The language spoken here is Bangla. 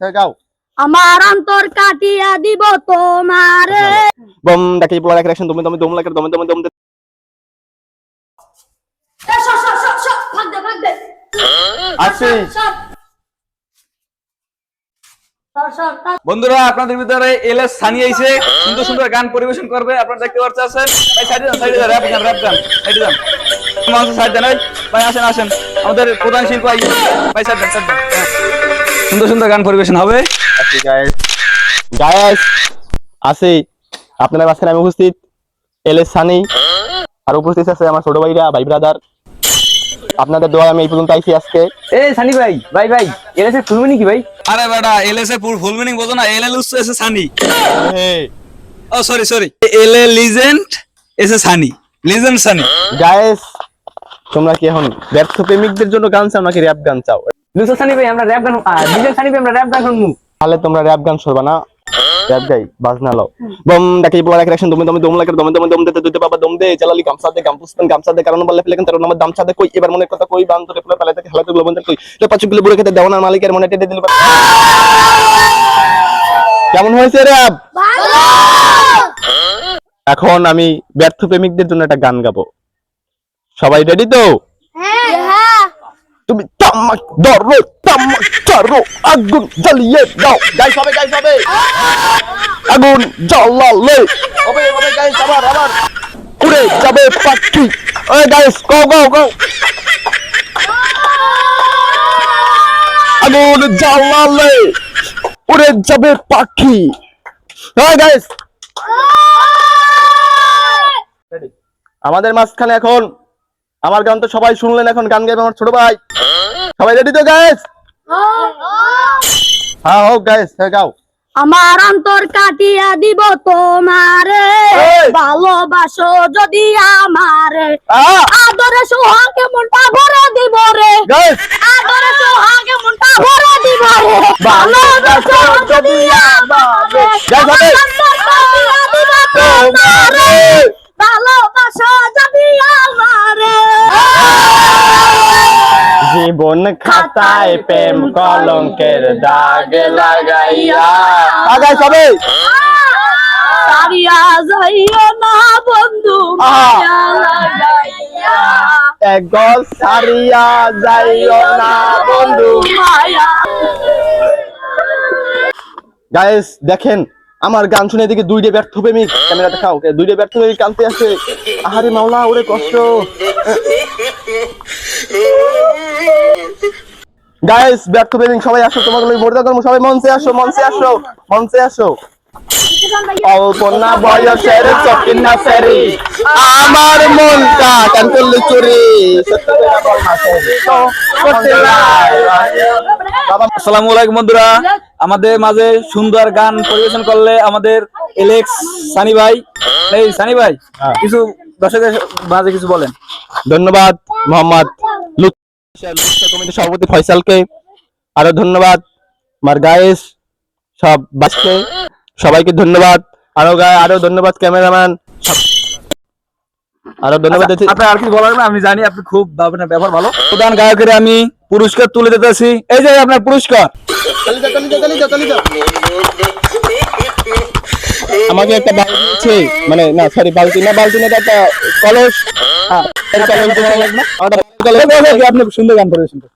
গাও। আমার অন্তর কাটিয়া দিব তোমারে। বম ডাকি পোলা ডাকি অ্যাকশন দমে দমে দম লাগে দমে দমে দম দে। আসি। বন্ধুরা আপনাদের ভিতরে এল এস সানি আইছে। সুন্দর সুন্দর গান পরিবেশন করবে আপনারা দেখতে পাচ্ছেন ভাই সাইডে যান সাইডে যান র্যাপ গান র্যাপ গান সাইডে যান। মানুষ সাইড দেন ভাই আসেন আসেন। আমাদের প্রধান শিল্পী ভাই সাইড দেন সাইড দেন। সুন্দর সুন্দর গান পরিবেশন হবে। আসি। গাইস গাইস মাঝখানে আমি উপস্থিত। এল এস সানি। আর উপস্থিত আছে আমার ছোট ভাইরা ভাই ব্রাদার আপনাদের দোয়া আমি এই পর্যন্ত আইছি আজকে। এ সানি ভাই ভাই ভাই এর এসে খুলবে নাকি ভাই? আরে বেটা এল এস এর পুরো ফুল মিনিং বোঝো না এল এল এস সানি। এই। ও sorry sorry L A legend S A Sunny. Legend Sunny. Guys তোমরা কি এখন ব্যর্থ প্রেমিকদের জন্য গান চাও নাকি র্যাপ গান চাও? দুশো সানি ভাই আমরা র্যাপ গান ডিজেল সানি ভাই আমরা র্যাপ গান শুনব। তাহলে তোমরা র্যাপ গান শুনবা না? র্যাপ গাই বাজনা লাও। বম ডাকি পোলা ডাকি অ্যাকশন দমে দমে দম লাগে দমে দমে দম দে বাবা দম দে চালালি গামছা দে গামছা দে কারণ বললে ফেলে তার নাম দামছা দে কই? এবার মনে কথা কই? বান তোরে পোলা খেলাতে গুলো বন্ধ কই? তো পাঁচ কিলো বুড়ে খেতে দেওয়ানার মালিকের মনে টেটে দিল কেমন হয়েছে র্যাপ ভালো। এখন আমি ব্যর্থ প্রেমিকদের জন্য একটা গান গাবো। সবাই রেডি তো? হ্যাঁ। তুমি তামাক ধরো তামাক ধরো আগুন জ্বালিয়ে দাও। গাইস হবে গাইস হবে। আগুন জ্বালালে হবে হবে গাইস আবার আবার। উড়ে যাবে পাখি। ওই গাইস গো গো গো আগুন জ্বালালে উড়ে যাবে পাখি। ওই গাইস আমাদের মাঝখানে এখন আমার গান তো সবাই শুনলেন এখন গান গাইবে আমার ছোট ভাই। সবাই রেডি তো গাইস হ্যাঁ হোক গাইস হ্যাঁ গাও। আমার অন্তর কাটিয়া দিব তোমারে! ভালোবাসো যদি আমারে। আদরে সোহাগে মনটা ভরে দিব রে। আদরে সোহাগে মনটা ভরে দিব রে। ভালোবাসো যদি আমারে। খাতায় প্রেম কলঙ্কের দাগ লাগাইয়া। হবে সারিয়া যাইও না বন্ধু মায়া এক গল সারিয়া যাইও না বন্ধু। গাইস দেখেন আমার গান শুনে এদিকে দুইটা ব্যর্থ প্রেমিক ক্যামেরা দেখাও। দুইটা ব্যর্থ প্রেমিক কানতে আছে। আহারে মাওলা, ওরে কষ্ট। গাইস ব্যর্থ প্রেমিক সবাই আসো, তোমাকে মর্যাদা করব। সবাই মঞ্চে আসো মঞ্চে আসো মঞ্চে আসো। ফেরি আমার মনটা কান করলে চুরি? আসসালামু আলাইকুম বন্ধুরা। আমাদের মাঝে সুন্দর গান পরিবেশন করলে আমাদের এলেক্স সানি ভাই। এই সানি ভাই হ্যাঁ। কিছু দর্শকের মাঝে কিছু বলেন। ধন্যবাদ মোহাম্মদ কমিটির সভাপতি ফয়সালকে। আরও ধন্যবাদ আমার গায়েস সব বাসকে। সবাইকে ধন্যবাদ। আরও গায়ে আরও ধন্যবাদ ক্যামেরাম্যান আরও ধন্যবাদ আপনার আর কি বলার না আমি জানি আপনি খুব আপনার ব্যবহার ভালো। প্রধান গায়কের আমি পুরস্কার তুলে দিতেছি। এই যে আপনার পুরস্কার। আমাকে একটা বালতি মানে না সরি বালতি না বালতি না একটা কলস। হ্যাঁ। আপনি সুন্দর গান পরিবেশন করেন